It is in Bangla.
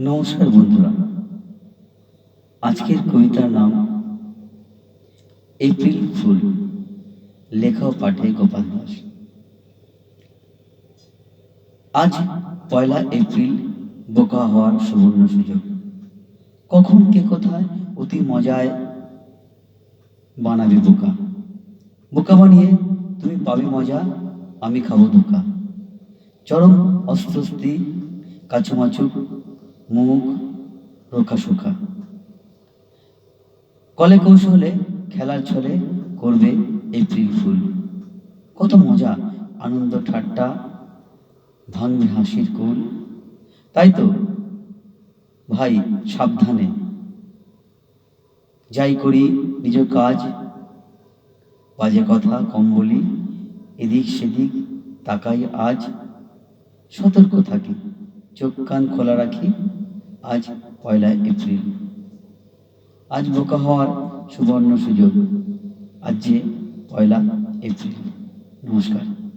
নমস্কার বন্ধুরা। আজকের কবিতার নাম এপ্রিল ফুল। লেখা পাঠে গোপাল দাস। আজ পয়লা এপ্রিল, বোকা হওয়ার সুবর্ণ সুযোগ। কখন কে কোথায় অতি মজায় বানাবে বোকা। বোকা বানিয়ে তুমি পাবে মজা, আমি খাব ধোকা। চরম অস্বস্তি কাচুমাচু মুখ রোখা শোকা কলে কৌশলে খেলার ছলে করবে এপ্রিল ফুল। কত মজা, আনন্দ ঠাট্টা ভাঙবে হাসির কুল। তাই তো, ভাই, সাবধানে। যাই করি নিজ কাজ, বাজে কথা কম বলি, এদিক সেদিক তাকাই আজ। সতর্ক থাকি, চোখ কান খোলা রাখি। আজ পয়লা এপ্রিল। আজ বোকা হওয়ার সুবর্ণ সুযোগ। আজ যে পয়লা এপ্রিল। নমস্কার।